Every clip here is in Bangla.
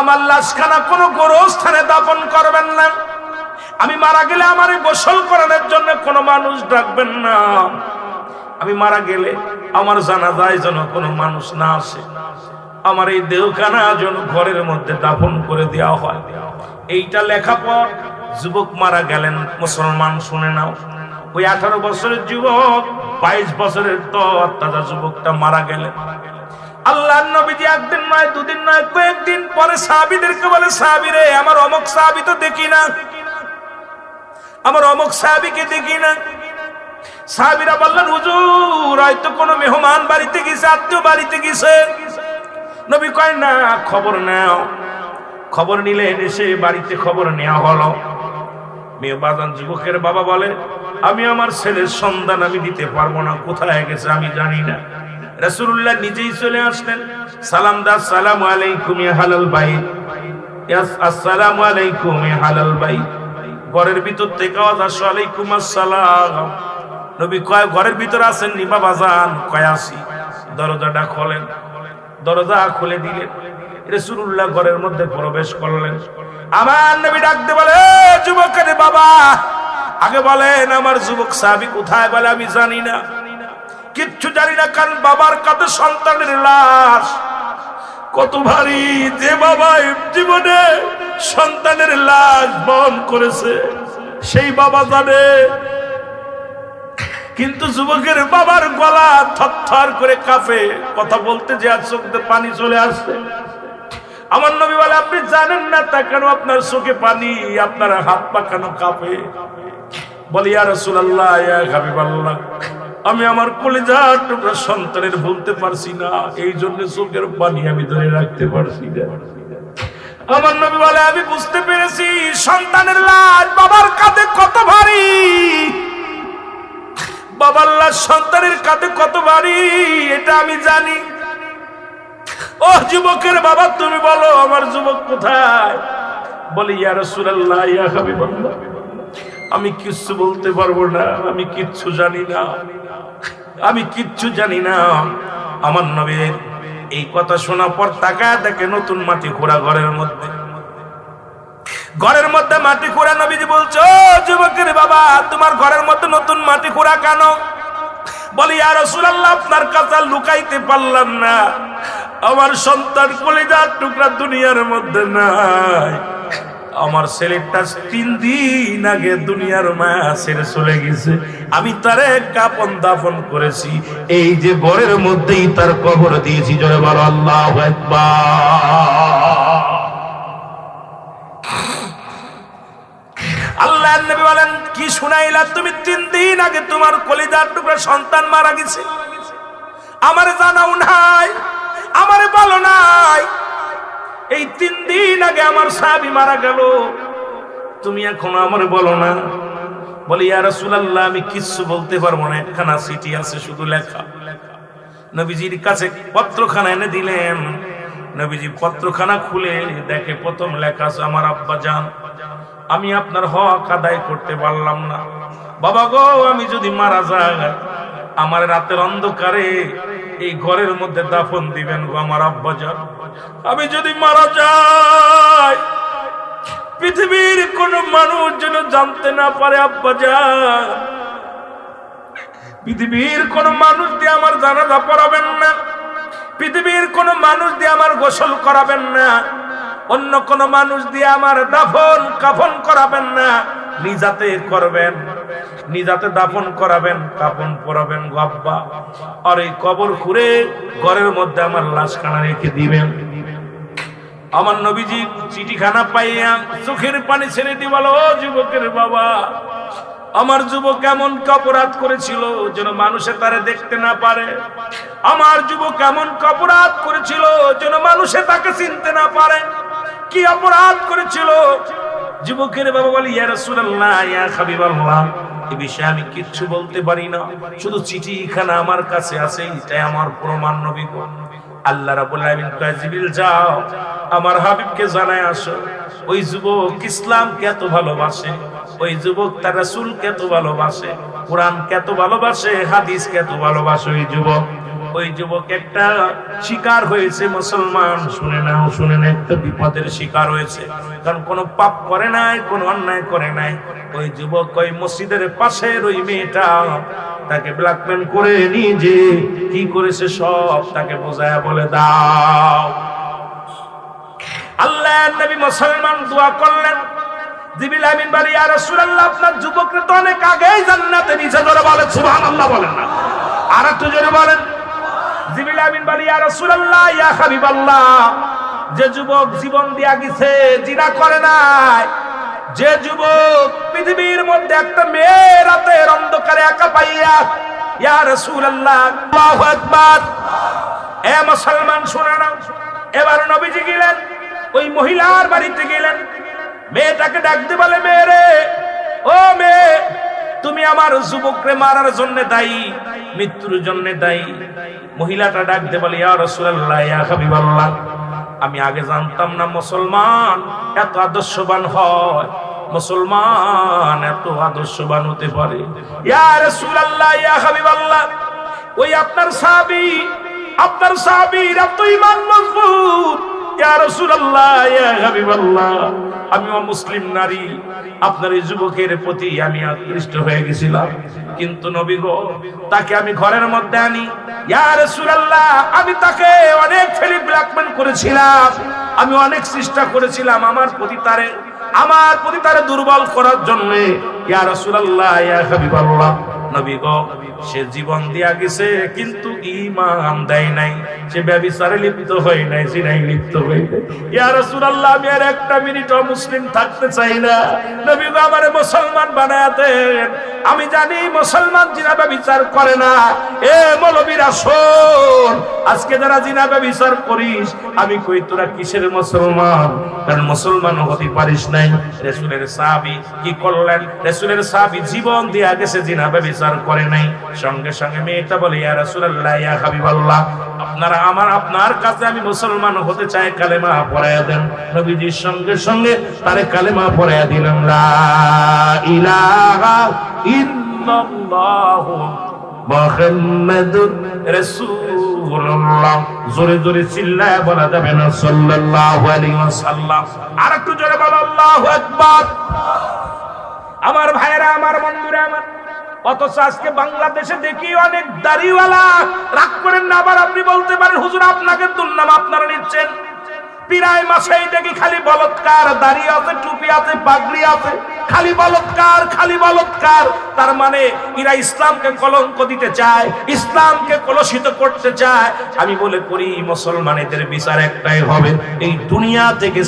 আমার লাশখানা কোনো গোরস্থানে দাপন করবেন না। আমি মারা গেলে আমার গোসল করানোর জন্য কোনো মানুষ ডাকবেন না। আমি মারা গেলে আমার জানাজায় যেন কোনো মানুষ না আসে। আমার এই দেহখানা যেন ঘরের মধ্যে দাফন করে দেওয়া হয়। এইটা লেখা পর যুবক মারা গেলেন। মুসলমান শুনে নাও। ওই আঠারো বছরের যুবক, বাইশ বছরের তো তাজা যুবকটা মারা গেলেন। আল্লাহ নবীজি একদিন নয়, দুদিন নয়, কয়েকদিন পরে সাহাবিদেরকে বলে সাহাবিরে আমার অমক সাহাবি তো দেখি না। আমার অমক সাহাবিকে দেখি না? সাহাবিরা বললেন, হুজুর হয়তো কোনো মেহমান বাড়িতে গেছে, আত্মীয় বাড়িতে গেছে। নবী কয়, না, খবর নাও। খবর নিলে এসে বাড়িতে খবর নেওয়া হলো। মেয়ে বাজান যুবকের বাবা বলে, আমি আমার ছেলের সন্ধান আমি দিতে পারব না, কোথায় গেছে আমি জানি না। রাসূলুল্লাহ নিজেই চলে আসলেন। সালাম দা, সালাম আলাইকুম হালাল ভাই আসসালামু আলাইকুম হালাল ভাই ঘরের ভিতর থেকে আওয়াজ আলাইকুম আসসালাম। নবী কয়, ঘরের ভিতর আছেন নি বাবা, যান। কয়, আসি। দরজাটা খোলেন। দরজা খুলে দিলেন। রাসূলুল্লাহ ঘরের মধ্যে প্রবেশ করলেন। আমার নবী ডাকতে বলে, "এ যুবকের বাবা। আগে বলেন, আমার যুবক সাহাবী কোথায়? বলে, আমি জানি না। কিচ্ছু জানি না, কারণ বাবার কাছে সন্তানের লাশ। কত ভারী যে বাবা জীবনে সন্তানের লাশ বহন করেছে, সেই বাবা জানে। কিন্তু যুবকের বাবার গলা থরথর করে কাঁপে, কথা বলতে যে আর পানি চলে আসছে আমার নবী বলে, আপনি জানেন না তা কেন আপনার চোখে পানি, আপনার হাত পা কেন কাঁপে? বলি আর রসুল্লাহ হাবিবাল্লাহ। আমি আমার কলেজার টুকরা সন্তানের ভুলতে পারছি না। এই জন্য চোখের পানি আমি ধরে রাখতে পারছি না। আমার নবী বলে, আমি বুঝতে পেরেছি, সন্তানের লাশ বাবার কাঁধে কত ভারী। বাবার লাশ সন্তানের কাঁধে কত ভারী, এটা আমি জানি। ও যুবকের বাবা, তুমি বলো, আমার যুবক কোথায়? বলি, ইয়া রাসূলুল্লাহ, ইয়া হাবিবাল্লাহ। আমি কিচ্ছু বলতে পারব না, আমি কিচ্ছু জানি না। আমি কিচ্ছু জানি না। আমার নবীর এই কথা শোনার পর তাকায় দেখে নতুন মাটি খোঁড়া ঘরের মধ্যে। ঘরের মধ্যে মাটি খোঁড়া নবীজি বলছো, "ও যুবকের বাবা, তোমার ঘরের মধ্যে নতুন মাটি খোঁড়া কেন? বলি আর রসুলাল্লাহ, আপনার কাছে লুকাইতে পারলাম না। আমার সন্তান কলিজার টুকরা দুনিয়ার মধ্যে নাই। আমার ছেলেটা তিন দিন আগে দুনিয়ার মায়া ছেড়ে চলে গেছে। আমি তারে কাপন দাফন করেছি। এই যে ঘরের মধ্যেই তার কবর দিয়েছি জয় বলো, আল্লাহ আল্লাহ নবী বলেন, কি শুনাইলা? তুমি তিন দিন আগে তোমার কলিজার টুকরা সন্তান মারা গেছে। আমারে জানাও নাই, আমারে বলো নাই এই তিন দিন আগে আমার সাহাবি মারা গেল। তুমি এখন আমার বলো না। বলি, ইয়া রাসূলুল্লাহ, আমি কিচ্ছু বলতে পারব না। একখানা চিঠি আছে, শুধু লেখা। নবীজির কাছে পত্রখানা এনে দিলেন। নবীজি পত্রখানা খুলে দেখে প্রথম লেখা আছে, আমার আব্বা জান আমি আপনার হক আদায় করতে পারলাম না। বাবা গো, আমি যদি মারা যাই, আমার রাতের অন্ধকারে এই ঘরের মধ্যে দাফন দিবেন গো আমার আব্বা যান আমি যদি মারা যাই, পৃথিবীর কোন মানুষ যেন জানতে না পারে আব্বা যান পৃথিবীর কোন মানুষ দিয়ে আমার জানাজা পড়াবেন না। পৃথিবীর কোন মানুষ দিয়ে আমার গোসল করাবেন না। অন্য কোন মানুষ দিয়ে আমার দাফন কাফন করাবেন না। নিজাতে করবেন নিজাতে দাফন করাবেন কাফন পরাবেন গব্বা আর এই কবর খুঁড়ে ঘরের মধ্যে আমার লাশ খানা রেখে দিবেন। আমার নবীজি চিঠিখানা পাইয়া চোখের পানি ছেড়ে দি যুবকের বাবা, আমার যুবক এমন অপরাধ করেছিল যেন মানুষে তারে দেখতে না পারে। আমার যুবক এমন অপরাধ করেছিল যেন মানুষে তাকে চিনতে না পারে। কি অপরাধ করেছিল যুবকের বাবা বলি, ইয়া রাসূলুল্লাহ, ইয়া হাবিবাল্লাহ। এই বিষয়ে আমি কিচ্ছু বলতে পারি না। শুধু চিঠিখানা আমার কাছে আছে, এটাই আমার প্রমাণ নবী। আল্লাহ রাব্বুল আলামিন কয়, জিবরিল, যাও, আমার হাবিবকে জানায় আসো। ওই যুবক ইসলামকে এত ভালোবাসে, ওই যুবক তার রাসূলকে এত ভালোবাসে, কোরআনকে এত ভালোবাসে, হাদিসকে এত ভালোবাসে ওই যুবক। ওই যুবক একটা শিকার হয়েছে, মুসলমান। শুনে নাও, শুনে না একটা বিপদের শিকার হয়েছে। কারণ কোনো পাপ করে নাই, কোনো অন্যায় করে নাই। ওই যুবক ওই মসজিদের পাশের ওই মেয়েটা তাকে ব্ল্যাকমেল করে যে কি করেছে সব তাকে বোঝায় বলে দাও। আল্লাহ নবী মুসলমান দোয়া করলেন, জিবিল আমিন বলে, ইয়া রাসূলুল্লাহ, আপনার যুবকরা তো অনেক আগেই জান্নাতে নিচে ধরে বলে। সুবহানাল্লাহ বলেন না। আর একটু জোরে বলেন। জিবিল আমিন বলে, ইয়া রাসূলুল্লাহ, ইয়া হাবিবাল্লাহ, যে যুবক জীবন দিয়া গেছে, জিনা করে নাই, যে যুবক পৃথিবীর মধ্যে একটা মেয়ে রাতের অন্ধকারে একা পাইয়া, ইয়া রাসূলুল্লাহ, আল্লাহু আকবার। এ মুসলমান, শুনে নাও। এবার নবীজি গেলেন, ওই মহিলার বাড়িতে গেলেন। মেয়েটাকে ডাকতে বলে, মেয়ে রে, ও মেয়ে, তুমি আমার যুবকরে মারার জন্য দায়ী। মৃত্যুর জন্য দায়ী। মহিলাটা ডাকতে বলে, ইয়া রাসূলুল্লাহ, ইয়া হাবিবাল্লাহ, আমি আগে জানতাম না মুসলমান এত আদর্শবান হয়। মুসলমান এত আদর্শবান হতে পারে। ইয়া রাসূলুল্লাহ, ইয়া হাবিবাল্লাহ, ওই আপনার সাহাবী, আপনার সাহাবীর এত ঈমান মজবুত আমি মুসলিম নারী, আপনার এই যুবকের প্রতি আমি আকৃষ্ট হয়ে গেছিলাম। কিন্তু নবী গো, তাকে আমি ঘরের মধ্যে আনি। আমি তাকে অনেক ফেলি ব্ল্যাকমেল করেছিলাম। আমি অনেক চেষ্টা করেছিলাম আমার প্রতি তারে, আমার প্রতি তারে দুর্বল করার জন্য। ইয়া রাসূলুল্লাহ, ইয়া হাবিবাল্লাহ। নবী গো সে জীবন দিয়া গেছে, কিন্তু ইমান দেয় নাই। সে ব্যবিচারে লিপ্ত হয় নাই জিনাই লিপ্ত হই নাই ইয়া আমি আর একটা মিনিটও মুসলিম থাকতে চাই না। নবী গো আমারে মুসলমান দেন আমি জানি মুসলমান জিনা ব্যবিচার করে না। এ মৌলবীরা, শোন, আজকে যারা জিনা ব্যবিচার করিস, আমি কই, তোরা কিসের মুসলমান? কারণ মুসলমান হতে পারিস নাই। রাসূলের সাহাবী কি করলেন? রাসূলের সাহাবী জীবন দিয়া গেছে জিনা ব্যবিচার করে নাই। সঙ্গে সঙ্গে মেয়েটা বলে, ইয়া রাসূলুল্লাহ, ইয়া হাবিবাল্লাহ, আপনারা আমার, আপনার কাছে আমি মুসলমান হতে চাই, কালেমা পড়ায়া দেন। নবীজির সঙ্গে সঙ্গে তারে কালেমা পড়ায়া দিলাম লা ইলাহা ইল্লাল্লাহু মুহাম্মাদুর রাসূলুল্লাহ। জোরে জোরে চিল্লায় বলা যাবে না, সাল্লাল্লাহু আলাইহি ওয়াসাল্লাম। আর একটু জোরে বলো, আল্লাহু আকবার। আমার ভাইরা আমার বন্ধুরা, আমার অথচ আজকে বাংলাদেশে দেখি অনেক দাড়িওয়ালা। রাগ করেন না আবার আপনি বলতে পারেন, হুজুর, আপনাকে দুর্নাম আপনারা নিচ্ছেন। প্রায় মাসেই দেখি খালি বলৎকার দাড়ি আছে, টুপি আছে, পাগড়ি আছে। খালি বলৎকার খালি বলৎকার। তার মানে ইসলামকে কলঙ্ক দিতে চায়, ইসলামকে করতে চায়। আমি বলে করি বিচার একটাই হবে, এই দুনিয়া থেকে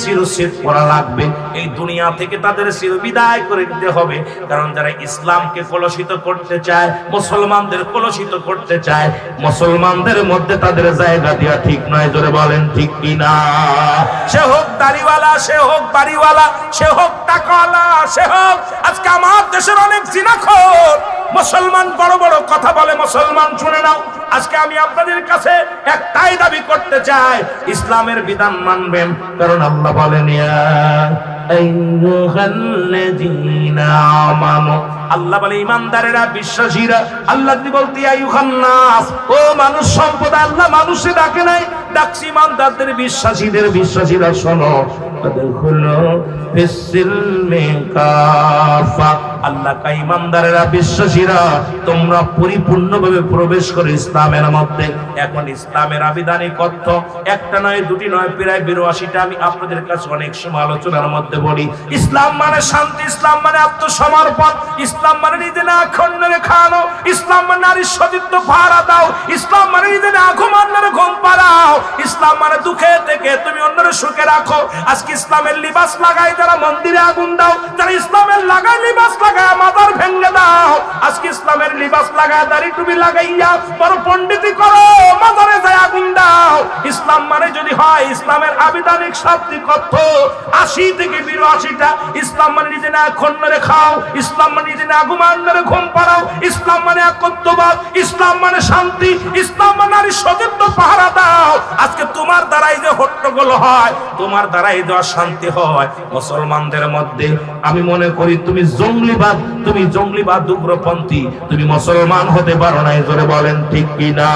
করা লাগবে। এই দুনিয়া থেকে তাদের করে দিতে হবে। কারণ যারা ইসলামকে কলুষিত করতে চায়, মুসলমানদের কলুষিত করতে চায়, মুসলমানদের মধ্যে তাদের জায়গা দেওয়া ঠিক নয় বলেন, ঠিক কিনা? সে হোক দাড়িওয়ালা, সে হোক বাড়িওয়ালা, সে হোক টাকাওয়ালা, সে হোক, আজকে আমার দেশের অনেক জিনাখোর। মুসলমান বড় বড় কথা বলে, মুসলমান শুনে নাও। আজকে আমি আপনাদের কাছে একটাই দাবি করতে চাই, ইসলামের বিধান মানবেন। কারণ আল্লাহ বলেন, ইয়া আইয়ুহাল্লাযীনা আমানু আল্লাহ বলে, ইমানদারেরা, বিশ্বাসীরা, আল্লাহ বলতে ও মানুষ সম্পদ, আল্লাহ মানুষে ডাকে নাই। ডাকছি ইমানদারদের, বিশ্বাসীদের, বিশ্বাসীরা শোনো। আল্লাহ ইমানদারেরা, বিশ্বাসীরা, তোমরা পরিপূর্ণভাবে প্রবেশ করো ইসলামের মধ্যে। এখন ইসলামের আবিধানিক অর্থ একটা নয়, দুটি নয়, প্রায় বিরাশিটা। আমি আপনাদের কাছে অনেক সময় আলোচনার মধ্যে বলি, ইসলাম মানে শান্তি, ইসলাম মানে আত্মসমর্পণ। ইসলাম মানে নিজে না খণ্ডনে খানো ইসলাম মানে নারীর সতীত্ব ভাড়া দাও। ইসলাম মানে নিজে না ঘুম অন্যের ঘুম পাড়াও। ইসলাম মানে দুঃখে থেকে তুমি অন্যের সুখে রাখো। আজকে ইসলামের লিবাস লাগাই যারা মন্দিরে আগুন দাও, যারা ইসলামের লাগাই লিবাস লাগায় মাদার ভেঙে দাও। আজকে ইসলামের লিবাস লাগায় দাড়ি টুপি লাগাইয়া বড় পণ্ডিতি করো মাদারে যায় আগুন দাও। ইসলাম মানে যদি হয়, ইসলামের আবিধানিক শাব্দিক অর্থ আশি থেকে বিরাশিটা। ইসলাম মানে নিজে না খন্ডরে খাও ইসলাম মানে নিজে না ঘুমান মেরে ঘুম পাড়াও। ইসলাম মানে একত্ববাদ, ইসলাম মানে শান্তি, ইসলাম মানে নারী সতীর্থ পাহারা দাও। আজকে তোমার দ্বারাই যে হট্টগোল হয়, তোমার দ্বারাই যে অশান্তি হয়, মুসলমানদের মধ্যে আমি মনে করি তুমি জঙ্গলিবাদ তুমি জঙ্গলিবাদ উগ্রপন্থী, তুমি মুসলমান হতে পারো না, এই জোরে বলেন ঠিক কিনা?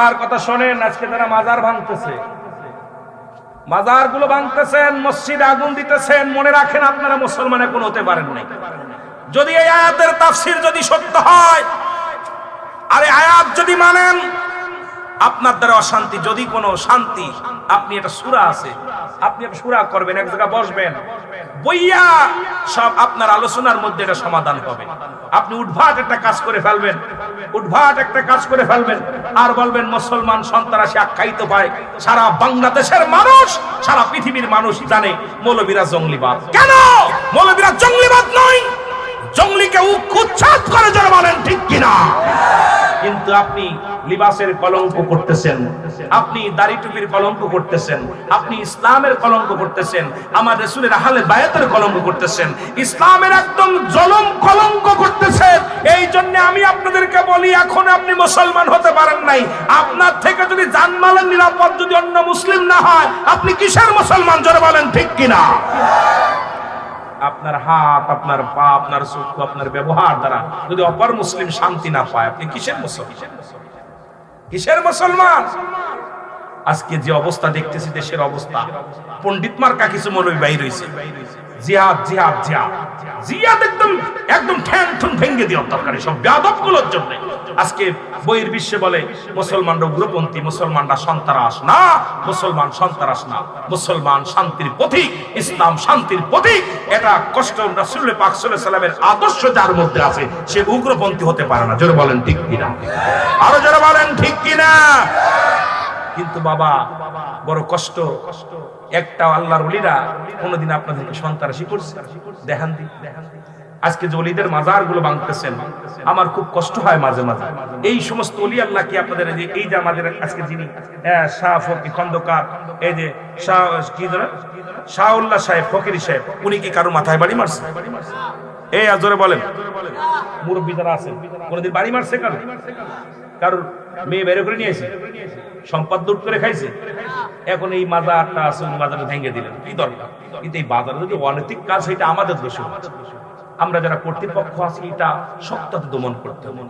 আমার কথা শোনেন, আজকে তারা মাজার ভাঙতেছে। মাজারগুলো ভাঙতেছেন, মসজিদ আগুন দিতেছেন, মনে রাখেন আপনারা মুসলমান এখন হতে পারেন নাই। যদি এই আয়াতের তাফসির যদি সত্য হয়, আরে আয়াত যদি মানেন, আপনার দ্বারা অশান্তি, যদি কোনো শান্তি, আপনি এটা সুরা আছে, আপনি সুরা করবেন, এক জায়গায় বসবেন, বইয়া সব আপনার আলোচনার মধ্যে এটা সমাধান হবে। আপনি উদ্ভাট একটা কাজ করে ফেলবেন। উদ্ভাট একটা কাজ করে ফেলবেন। আর বলবেন, মুসলমান সন্ত্রাসী আখ্যায়িত পায়। সারা বাংলাদেশের মানুষ, সারা পৃথিবীর মানুষ জানে, মৌলবীরা জঙ্গলিবাদ। কেন? মৌলবীরা জঙ্গলিবাদ নয়। জঙ্গলিকে উচ্ছেদ করে কিন্তু আপনি লিবাসের কলঙ্ক করতেছেন, আপনি দাড়ি টুপির কলঙ্ক করতেছেন, আপনি ইসলামের কলঙ্ক করতেছেন, আমার রসুলের আহলে বায়াতের কলঙ্ক করতেছেন, ইসলামের একদম জলম কলঙ্ক করতেছেন এই জন্য আমি আপনাদেরকে বলি, এখন আপনি মুসলমান হতে পারেন নাই। আপনার থেকে যদি জানমালের নিরাপদ যদি অন্য মুসলিম না হয়, আপনি কিসের মুসলমান জোরে বলেন, ঠিক কিনা? আপনার হাত, আপনার পা, আপনার চক্ষু, আপনার ব্যবহার দ্বারা যদি অপর মুসলিম শান্তি না পায়, আপনি কিসের মুসলমান? কিসের মুসলমান? আজকে যে অবস্থা দেখতেছি, দেশের অবস্থা। পণ্ডিত মার্কা কিছু মৌলবী বাইর হয়েছে জিহাদ জিহাদ জিহাদ। জিহাদ একদম একদম ঠ্যাং ঠুন ভেঙ্গে দেওয়ার দরকার সব বেয়াদবগুলোর জন্য। আজকে বইয়ের বিশ্বে বলে, মুসলমানরা উগ্রপন্থী, মুসলমানরা সন্ত্রাস। না, মুসলমান সন্ত্রাস না। মুসলমান শান্তির পথিক, ইসলাম শান্তির পথিক। এটা কষ্ট রাসূল পাক সাল্লামের আদর্শ যার মধ্যে আছে, সে উগ্রপন্থী হতে পারে না। জোরে বলেন, ঠিক কিনা? আরও জোরে বলেন, ঠিক কিনা? কিন্তু বাবা, বড় কষ্ট। একটা আল্লাহর ওলিরা কোনোদিন আপনাদেরকে সন্ত্রাসী করছে। দেখান দি। আজকে যে অলিদের মাজারগুলো ভাঙতেছেন, আমার খুব কষ্ট হয় মাঝে মাঝে। এই সমস্ত অলি আল্লাহ কি আপনাদের এই যে এই যে আমাদের আজকে যিনি শাহ ফকি খন্দকার, এই যে শাহ, কি শাহউল্লাহ সাহেব, ফকিরি সাহেব, উনি কি কারও মাথায় বাড়ি মারছে? এই আজরে বলেন। মুরব্বী যারা আছেন, কোনদিন বাড়ি মারছে কারও? কারোর মেয়ে বের করে নিয়েছে সম্পদ লুট করে খাইছে। এখন এই মাজারটা আছে ওই মাজারটা ভেঙে দিলেন। কি দরকার? কিন্তু এই বাজারে যদি অনৈতিক কাজ সেটা আমাদের দোষ আমরা যারা কর্তৃপক্ষ আছি, এটা সত্যতা দমন করতে হবে।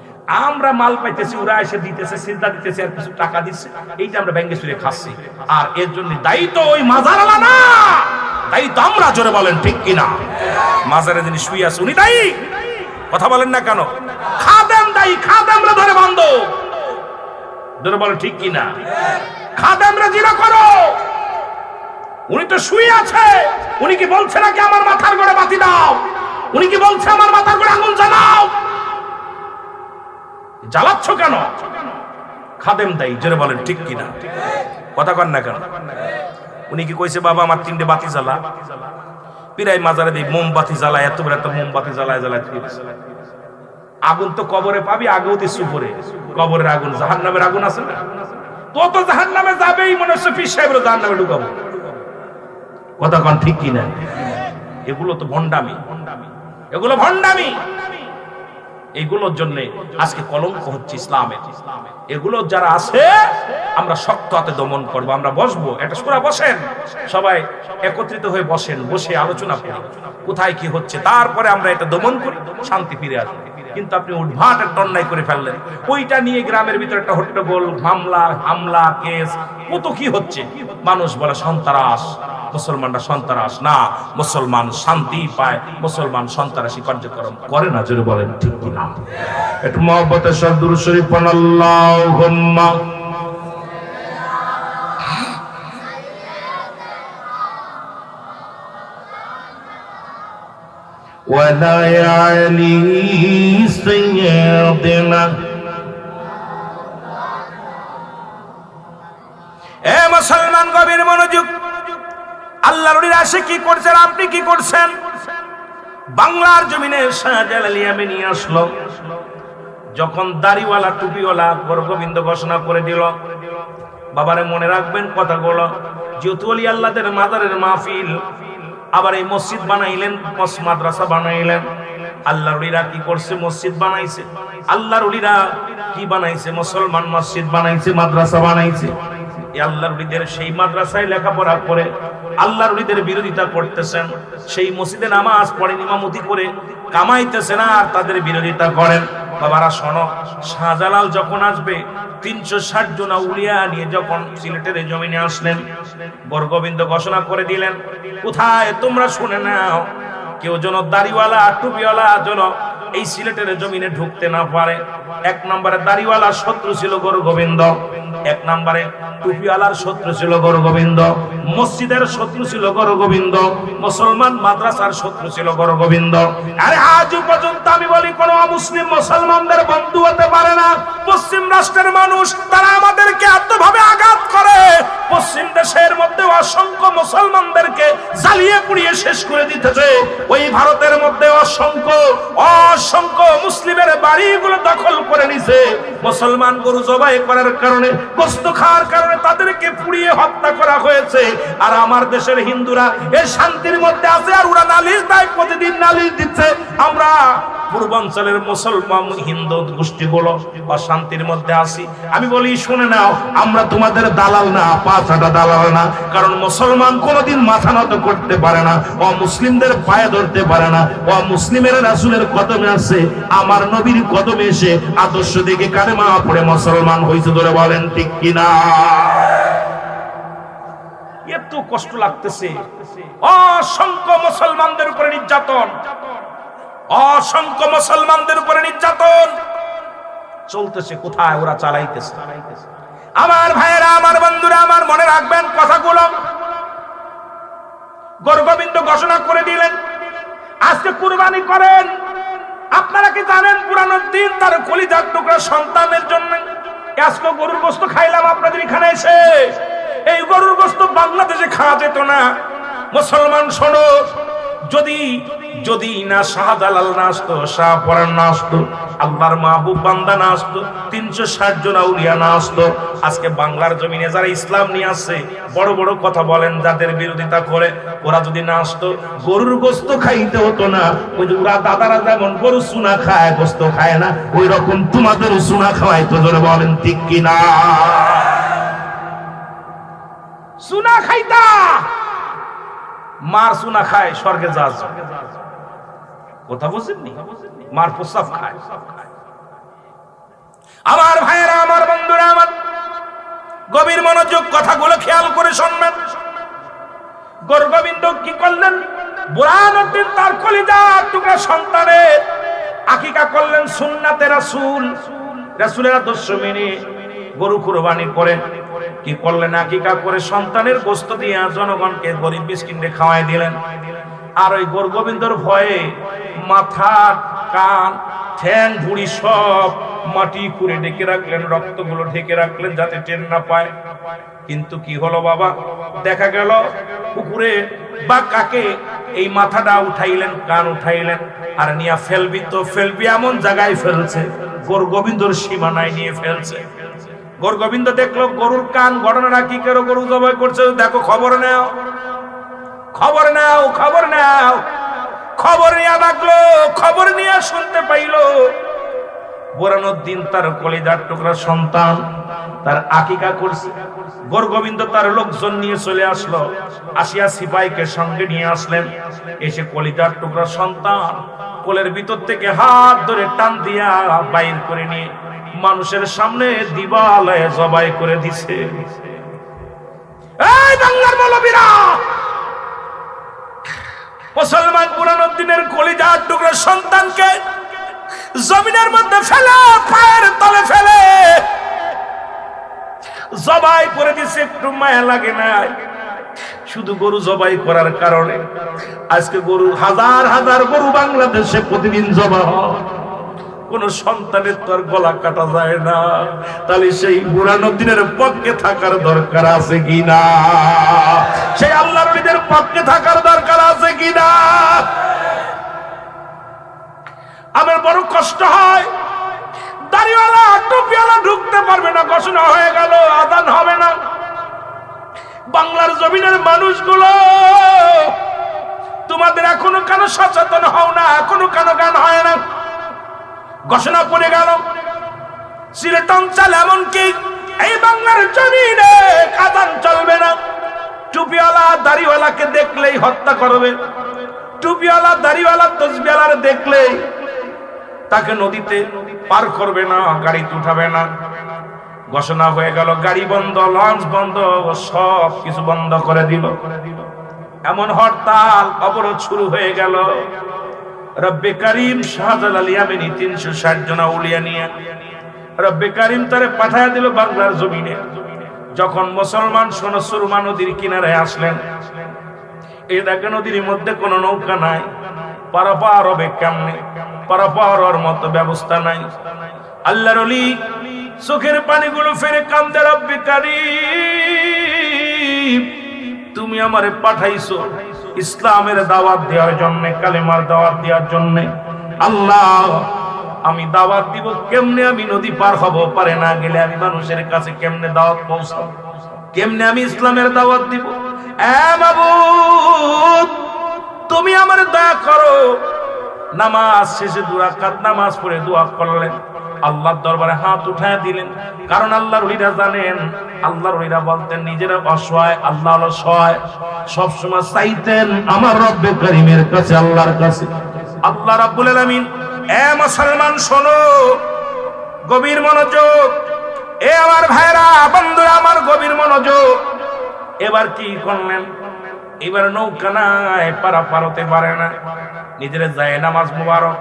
আমরা মাল পাইতেছি, ওরা এসে দিতেছে চিন্তা দিতেছে, আর কিছু টাকা দিচ্ছে, এইটা আমরা ব্যাঙ্গে চুরে খাচ্ছি। আর এর জন্য দায়ী তো ওই মাজারালা না! তো আমরা, জোরে বলেন, ঠিক কিনা? মাজারে যিনি শুয়ে আছে, উনি দায়ী! কথা বলেন না কেন? খাদেম দায়ী, খাদেমরা ধরে বন্ধ ধরে বলেন ঠিক কিনা খাদেমরা জিরা করো। উনি তো শুয়ে আছে। উনি কি বলছে নাকি আমার মাথার গোড়ে বাতি দাও? উনি কি বলছে আমার মাথার গোড়ে আগুন জ্বালাও? জ্বালাচ্ছ কেন? খাদেম দায়ী জোরে বলেন ঠিক কিনা কথা কন না কেন? উনি কি কইছে বাবা আমার তিনটে বাতি জ্বালা। পিরাই মাজারে দিই মোমবাতি জ্বালায় এত বড় একটা মোমবাতি জ্বালায় জ্বালায়। আগুন তো কবরে পাবি, আগেও দিস উপরে। কবরের আগুন জাহান নামের আগুন আছে না? তো তো জাহান নামে যাবেই মনে হচ্ছে পীর সাহেবের জাহান নামে ঢুকাবো। কথা কন ঠিক কিনা? এগুলো তো ভণ্ডামি। এগুলো ভণ্ডামি। এগুলোর জন্য আজকে কলঙ্ক হচ্ছে ইসলামের। এগুলো যারা আছে, আমরা শক্ত হাতে দমন করব, আমরা বসবো। একটা সুরা বসেন। সবাই একত্রিত হয়ে বসেন, বসে আলোচনা করি। কোথায় কি হচ্ছে, তারপরে আমরা এটা দমন করি, শান্তি ফিরে আসবে। কিন্তু আপনি উদ্ভাট একটা অন্যায় করে ফেললেন। ওইটা নিয়ে গ্রামের ভিতরে একটা হট্টগোল মামলা হামলা, কেস, কত কি হচ্ছে? মানুষ বলে, সন্ত্রাস, মুসলমানরা সন্ত্রাস। না, মুসলমান শান্তি পায়, মুসলমান সন্ত্রাসী কার্যক্রম করে না, জোরে বলেন ঠিক না একটু মহব্বতের সব দুরু শরীফ আল্লাহুম্মা। ولا علي سيدنا এ মুসলমান গভীর মনোযোগ আল্লাহ রুলির আসে কি করছেন আপনি কি করছেন বাংলার জমিনে শাহজালাল ইয়ামে নিয়ে আসলো যখন দাড়িওয়ালা টুপিওয়ালা গোবিন্দ ঘোষণা করে দিল বাবারে মনে রাখবেন কথাগুলো যেহেতু অলি আল্লাহদের মাদারের মাহফিল আবার এই মসজিদ বানাইলেন মাদ্রাসা বানাইলেন। আল্লাহর উলিরা কি করছে? মসজিদ বানাইছে। আল্লাহর উলিরা কি বানাইছে? মুসলমান মসজিদ বানাইছে, মাদ্রাসা বানাইছে। আল্লাহর উলিদের সেই মাদ্রাসায় লেখাপড়া করে আল্লাহর উলিদের বিরোধিতা করতেছেন। সেই মসজিদে নামাজ পড়েন, ইমামতি করে কামাইতেছেন আর তাদের বিরোধিতা করেন। বাবারা, শোনো, শাহজালাল যখন আসবে, তিনশো ষাট জন উলিয়া নিয়ে যখন সিলেটের জমিনে আসলেন, বরগোবিন্দ ঘোষণা করে দিলেন, কোথায় তোমরা শুনে নাও, কেউ যেন দাড়িওয়ালা, টুপিওয়ালা, যেন এই সিলেটের জমিনে ঢুকতে না পারে। এক নম্বরে দাড়িওয়ালা শত্রু ছিল গরু গোবিন্দ। এক নম্বরে টুপিওয়ালার শত্রু ছিল গরু গোবিন্দ। মসজিদের শত্রু ছিল গরু গোবিন্দ। মুসলমান মাদ্রাসার শত্রু ছিল গরু গোবিন্দ। আরে আজ পর্যন্ত আমি বলি, কোন মুসলিম মুসলমানদের বন্ধু হতে পারে না। পশ্চিম রাষ্ট্রের মানুষ, তারা আমাদেরকে এতভাবে আঘাত করে। পশ্চিম দেশের মধ্যে অসংখ্য মুসলমানদেরকে জ্বালিয়ে পুড়িয়ে শেষ করে দিতেছে। ওই ভারতের মধ্যে অসংখ্য অসংখ্য মুসলিমের বাড়িগুলো দখল করে নিছে। মুসলমান গরু জবাই করার কারণে, গোস্ত খাওয়ার কারণে তাদেরকে পুড়িয়ে হত্যা করা হয়েছে। আর আমার দেশের হিন্দুরা এই শান্তির মধ্যে আছে আর ওরা নালিশ দেয়, প্রতিদিন নালিশ দিচ্ছে। আমরা পূর্বাঞ্চলের মুসলমান হিন্দু গোষ্ঠীগুলো অশান্তির মধ্যে আছি। আমি বলি, শুনে নাও, আমরা তোমাদের দালাল না, পাঁচাটা দালাল না। কারণ মুসলমান কোনোদিন মাথা নত করতে পারে না, ও মুসলিমদের পায়ে ধরতে পারে না। ও মুসলিমের রাসুলের কদমে আছে আমার নবীর কদমে এসে আদর্শ দিকে কালেমা পড়ে মুসলমান হয়েছে ধরে বলেন, ঠিক কিনা? এত কষ্ট লাগতেছে। অসংখ্য মুসলমানদের উপরে নির্যাতন। অসংখ্য মুসলমানদের উপরে নির্যাতন। চলতেছে কোথায়? ওরা চালাইতেছে। আমার ভাইয়েরা, আমার বন্ধুরা, আমার মনে রাখবেন কথাগুলো। গর্গবিন্দ ঘোষণা করে দিলেন। আজকে কুরবানি করেন। আপনারা কি জানেন পুরানো দিন তার কলিজার টুকরা সন্তানের জন্য? আজকে গরুর গোস্ত খাইলাম আপনাদের এখানে এসে। এই গরুর গোস্ত বাংলাদেশে খাওয়া যেত না। মুসলমান শোনো যদি যদি না শাহজালাল না আসতো শাহপরান না আসতো আল্লাহর মাহবুব বান্দা না আসতো, তিনশো ষাট জন আউলিয়া না আসতো, আজকে বাংলার জমিনে যারা ইসলাম নিয়ে আসছে, বড় বড় কথা বলেন, যাদের বিরোধিতা করে, ওরা যদি না আসতো, গরুর গোস্ত খাইতে হতো না, ওই যে ওরা দাদারা যেমন গরু সুনা খায়, গোস্ত খায় না, ওই রকম তোমাদের সুনা খাওয়াই তো জোরে বলেন, ঠিক কিনা? সুনা খাইতা! মার সুনা খায়, স্বর্গে যাস কথা বুঝেননি? মার প্রস্তাব খায়। আমার ভাইয়েরা, আমার বন্ধুরা, আমার গভীর মনোযোগ কথাগুলো খেয়াল করে শুনবেন। গর্গবিন্দ কি করলেন? বুড়ানুদ্দিন তার কলিজা টুকরা সন্তানের আকিকা করলেন সুন্নাতে রাসূল। রাসূলের আদর্শ মেনে গরু কুরবানি করে কি করলেন আকিকা করে? সন্তানের গোস্ত দিয়ে জনগণকে গরিব মিসকিনকে খাওয়াই দিলেন। আর ওই গর্গবিন্দর ভয়ে মাথা, কান, ঠ্যাং, ভুড়ি সব মাটি করে ঢেকে রাখলেন, রক্তগুলো ঢেকে রাখলেন যাতে টেন না পায়। কিন্তু কি হলো বাবা? দেখা গেল পুকুরে বা কাকে এই মাথাটা উঠাইলেন, কান উঠাইলেন, আর নিয়া ফেলবি তো ফেলবি, এমন জায়গায় ফেলছে গোর গোবিন্দর সীমানায় নিয়ে ফেলছে। গোর গোবিন্দ দেখল, গরুর কান, ঘটনাটা কি করে, গরু জবাই করছে, দেখো, খবর নাও খবর নাও খবর নাও, খবর নিয়ে ডাকলো, খবর নিয়ে শুনতে পাইলো। বোরানোর দিন তার কলিজার টুকরা সন্তান, তার আকিকা করছে। গোর গোবিন্দ তার লোকজন নিয়ে চলে আসলো, আসিয়া সিপাইকে সঙ্গে নিয়ে আসলেন। এসে কলিজার টুকরা সন্তান কোলের ভিতর থেকে হাত ধরে টান দিয়া বাইর করে নিয়ে মানুষের সামনে দিবালয়ে জবাই করে দিছে। মুসলমান দিনের কলিজার টুকরা সন্তানকে জমিনের মধ্যে ফেলে, পায়ের তলে ফেলে। জবাই করে দিছে, একটু মায়া লাগে না। শুধু গরু জবাই করার কারণে আজকে গরু হাজার হাজার গরু বাংলাদেশে প্রতিদিন জবা হয়। কোন সন্তানের তো আর গলা কাটা যায় না। তাহলে সেই পুরানো দিনের পক্ষে থাকার দরকার আছে কিনা সেই নবীদের পক্ষে থাকার দরকার আছে কিনা আমার বড় কষ্ট হয়। টুপিওয়ালা ঢুকতে পারবে না, ঘোষণা হয়ে গেল, আদান হবে না। বাংলার জমিনের মানুষগুলো, তোমাদের এখনও কেন সচেতন হও না? এখনও কেন গান হয় না? ঘোষণা পড়ে গেল। অঞ্চল এমনকি এই বাংলার জমিনে কাদান চলবে না। টুপিওয়ালা, দাড়িওয়ালাকে দেখলেই হত্যা করবে। টুপিওয়ালা, দাড়িওয়ালা, তসবিওয়ালার দেখলেই তাকে নদীতে পার করবে না গাড়িতে উঠাবে না। ঘোষণা হয়ে গেল, গাড়ি বন্ধ, লঞ্চ বন্ধ সব কিছু বন্ধ করে দিল। এমন হরতাল, অবরোধ শুরু হয়ে গেল। রব্বে করিম শাহজালাল ইয়ামিনী তিনশো ষাট জন উলিয়া নিয়ে। রব্বে করিম তারে পাঠায় দিল বাংলার জমিনে। যখন মুসলমান সোন সুরমা নদীর কিনারে আসলেন এই দেখে নদীর মধ্যে কোনো নৌকা নাই, পারাপার হবে কেমনে? পারাপার হওয়ার মতো ব্যবস্থা নাই। আল্লাহর অলি চোখের পানিগুলো ফেরে কান্দে রব্বে করিম, তুমি আমারে পাঠাইছো। ইসলামের দাওয়াত দেওয়ার জন্য, কালেমার দাওয়াত দেওয়ার জন্য। আল্লাহ, আমি দাওয়াত দিব কেমনে আমি নদী পার হব? পারে না গেলে আমি মানুষের কাছে কেমনে দাওয়াত পৌঁছাব? কেমনে আমি ইসলামের দাওয়াত দিব? তুমি আমার দয়া করো। নামাজ শেষে দুরাকাত নামাজ পড়ে দোয়া করলেন। আল্লাহর দরবারে হাত উঠায় দিলেন। কারণ আল্লাহর ওলিরা জানেন, আল্লাহর ওলিরা বলতেন, নিজেরা অসহায়, আল্লাহ হলো সহায়। সবসময় চাইতেন, আমার রব্বে করিমের কাছে, আল্লাহর কাছে। আল্লাহ রাব্বুল আলামিন, এ মুসলমান, শোনো, গভীর মনোযোগ। এ আমার ভাইরা, বন্ধুরা, আমার গভীর মনোযোগ। এবার কি করলেন? এবার নৌকা নাই, পারা পারতে পারে না। নিজের যায় নামাজ মুবারক।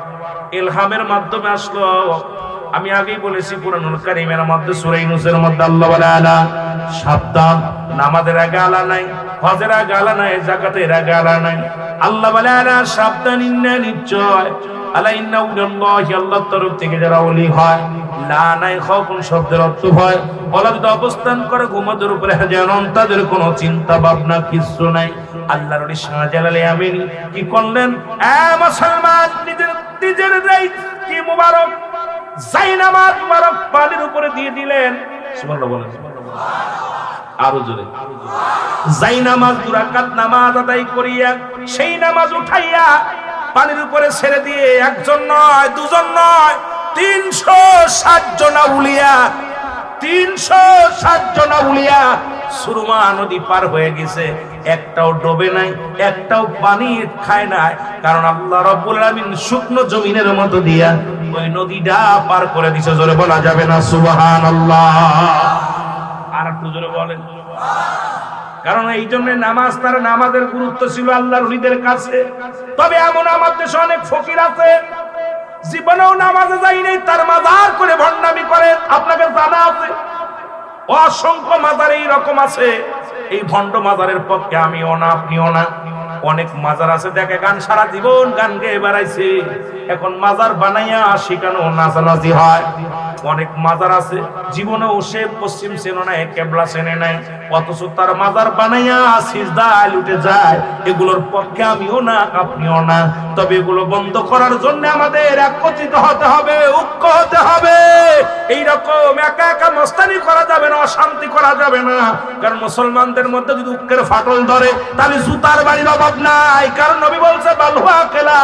ইলহামের মাধ্যমে আসলো। আমি আগেই বলেছি পুরানুল কারিমের মধ্যে, সূরা ইউনূসের মধ্যে আল্লাহ বলে আলা, সাবধান, নামাজের আগে আলা নাই, হজের আগে আলা নাই, যাকাতের আগে আলা নাই। আল্লাহ বলে আলা সাবধান, ইন্না নিশ্চয়। আলা ইন্না উল্লাহি আল্লাহর তরফ থেকে যারা ওলি হয়, লা নাই খাউফুন শব্দের অর্থ হয় যদি অবস্থান করে ঘুমাদের উপরে যেন তাদের কোনো চিন্তা ভাবনা কিছু নাই। আল্লাহর ওলি শাহজালালে আমিনী কি করলেন? এ মুসলমান, নিজের নিজের রাইট কি মুবারক? মারা পানির উপরে দিয়ে দিলেন। আরও জোরে। জাইনামাজ, দুরাকাত নামাজ আদায় করিয়া, সেই নামাজ উঠাইয়া পানির উপরে ছেড়ে দিয়ে একজন নয়, দুজন নয়, তিনশো ষাট জনা উলিয়া তিনশো ষাট সুরমা নদী পার হয়ে গেছে। একটাও নাই, একটাও পানি খায় নাই। কারণ আল্লাহ শুকনো জমিনের মতো দিয়া ওই নদীটা পার করে বলা যাবে না, সুবহানাল্লাহ। আর একটু বলেন। কারণ এই জন্য নামাজ তার নামাজের গুরুত্ব ছিল আল্লাহর হৃদের কাছে। তবে এমন আমার দেশে অনেক ফকির আছে জীবনেও নামাজে যাই নেই, তার মাজার করে ভণ্ডামি করে আপনাকে জানা আছে? অসংখ্য মাজার এই রকম আছে। এই ভণ্ড মাজারের পক্ষে আমিও না, আপনিও না। অনেক মাজার আছে, দেখে গান সারা জীবন গান গেয়ে বেড়াইছে। এখন মাজার বানাইয়া শিখানো নাচানাচি হয়। অনেক মাজার আছে। জীবনেও সে পশ্চিম চেনে নাই, কেবলা চেনে নাই। অথচ তার মাজার বানাইয়া সিজদায় লুটে যায়। এগুলোর পক্ষে আমিও না, আপনিও না। তবে এগুলো বন্ধ করার জন্য আমাদের একত্রিত হতে হবে, ঐক্য হতে হবে। এইরকম একা একা মস্তানি করা যাবে না, অশান্তি করা যাবে না। কারণ মুসলমানদের মধ্যে যদি উক্কের ফাটল ধরে, তাহলে জুতার বাড়ির অভাব নাই। কারণ নবী বলছে বালুয়া কেলা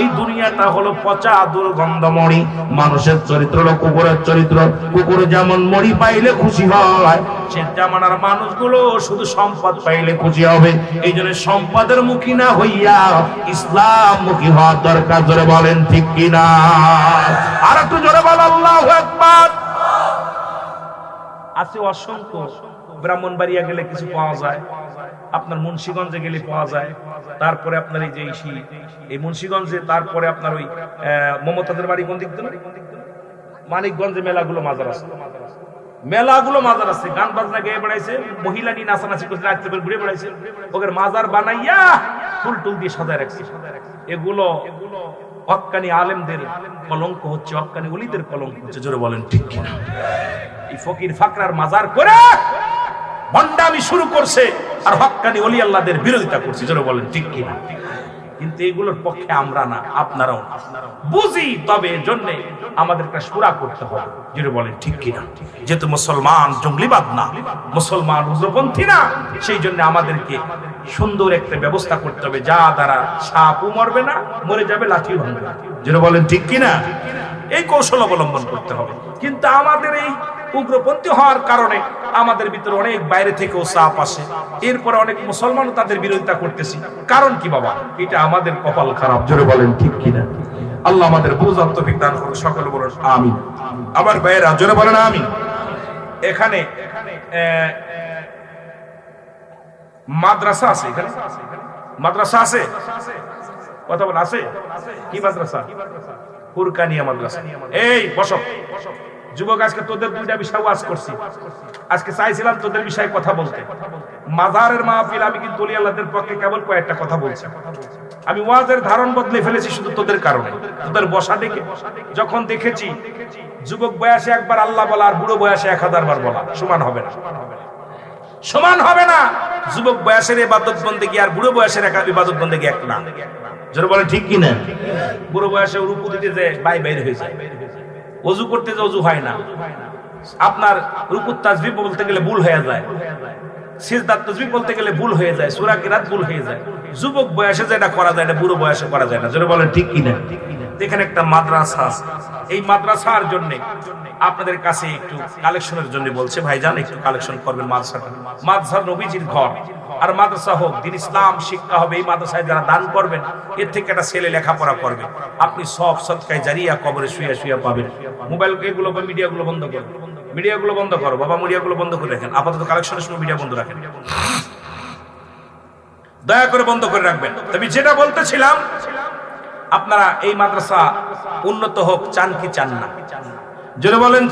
এই দুনিয়াটা হলো পচা দুর্গন্ধ মরি মানুষের চরিত্র হলো কুকুরের চরিত্র, কুকুর যেমন মরি পাইলে খুশি হয়। সে জামানার মানুষগুলো শুধু সম্পদ পাইলে খুশি হবে। এই জন্য সম্পদের মুখী না হইয়া ইসলাম মুখী হওয়ার দরকার, জোরে বলেন ঠিক কিনা? আর একটু জোরে বল, আল্লাহ আছে অসংখ্য ব্রাহ্মণবাড়িয়া গেলে কিছু পাওয়া যায়। আপনার মুন্সিগঞ্জে গেলে পাওয়া যায়। তারপরে আপনার এই যে এই মুন্সিগঞ্জে, তারপরে আপনার ওই মমতাদের বাড়ি কোন দিক মানিকগঞ্জে মেলাগুলো মাজার আছে মেলাগুলো মাজার আছে গান বাজনা গেয়ে বেড়াইছে, মহিলা নিয়ে নাচানাচি করছে রাত্রে ঘুরে বেড়াইছে। ওদের মাজার বানাইয়া ফুল টুল দিয়ে সাজায় রাখছে। এগুলো হক্কানি আলেমদের কলঙ্ক হচ্ছে হক্কানি অলিদের কলঙ্ক হচ্ছে, জোরে বলেন ঠিক কিনা? এই ফকির ফাকরার মাজার করে ভণ্ডামি শুরু করছে আর হক্কানি অলি আল্লাহদের বিরোধিতা করছে, জোরে বলেন ঠিক কিনা? কিন্তু এগুলোর পক্ষে আমরা না, আপনারাও বুঝি, তবে জন্য আমাদের একটা সুরা করতে হবে। যেটা বলেন, ঠিক কিনা? যেহেতু মুসলমান জঙ্গলিবাদ না, মুসলমান উগ্রপন্থী না, সেই জন্য আমাদেরকে সুন্দর একটা ব্যবস্থা করতে হবে। যা দ্বারা সাপও মরবে না, মরে যাবে লাঠি ভাঙবে যেটা বলেন, ঠিক কিনা? এই কৌশল অবলম্বন করতে হবে। কিন্তু আমাদের এই উগ্রপন্থী হওয়ার কারণে আমাদের ভিতরে অনেক বাইরে থেকেও চাপ আসে। এরপরে অনেক মুসলমানও তাদের বিরোধিতা করতেছি। কারণ কি বাবা? এটা আমাদের কপাল খারাপ। জোরে বলেন, ঠিক কিনা? আল্লাহ আমাদের বুঝার তৌফিক দান করুন সকলে বলেন, আমিন। আমার ভাইয়েরা, জোরে বলেন, আমিন। এখানে মাদ্রাসা আছে এখানে? মাদ্রাসা আছে? কথা বল আছে? কি মাদ্রাসা? ফুরকানিয়া মাদ্রাসা। এই, বসো। যুবক, আজকে তোদের দুইটা বিষয় ওয়াজ করছি। আজকে চাইছিলাম তোদের বিষয়ে কথা বলতে। মাজারের মাহফিল আমি কিন্তু আল্লাহদের পক্ষে কেবল কয়েকটা কথা বলছি। আমি ওয়াজের ধারণ বদলে ফেলেছি শুধু তোদের কারণে। তোদের বসা দেখে। যখন দেখেছি যুবক বয়সে একবার আল্লাহ বলা আর বুড়ো বয়সে এক হাজার বার বলা, সমান হবে না। সমান হবে না। যুবক বয়সের ইবাদত বন্দেগি আর বুড়ো বয়সের এক ইবাদত বন্দেগি এক না। জোরে বলে ঠিক কি না বুড়ো বয়সে রূপ দিতে যে বাই বাইরে হয়ে যায়। অজু করতে যে অজু হয় না। আপনার রুকুত তাজবি বলতে গেলে ভুল হয়ে যায়। তাজবি বলতে গেলে ভুল হয়ে যায়। সূরা কিরাত ভুল হয়ে যায়। যুবক বয়সে যেটা করা যায় না বুড়ো বয়সে করা যায় না। জোরে বলেন, ঠিক কি না এখানে একটা মাদ্রাসা আছে। এই মাদ্রাসার জন্য আপনাদের কাছে একটু কালেকশনের জন্য বলছে, ভাইজান, একটু কালেকশন করবেন মাদ্রাসা নবীজির ঘর। আর মাদ্রাসা হোক, দিন ইসলাম, শিক্ষা হবে, এই মাদ্রাসায় যারা দান করবেন, এর থেকে একটা ছেলে লেখাপড়া করবে। আপনি সব সৎকায় জারিয়া কবরে শুয়ে শুয়ে পাবেন। মোবাইল এগুলো বা মিডিয়াগুলো বন্ধ করো। মিডিয়াগুলো বন্ধ করো। বাবা, মিডিয়াগুলো বন্ধ করে রাখেন। আপাতত কালেকশনের সময় মিডিয়া বন্ধ রাখেন। দয়া করে বন্ধ করে রাখবেন। তবে যেটা বলতেছিলাম, আপনারা এই মাদ্রাসা উন্নত হোক, চান কি চান না? যদি বলেন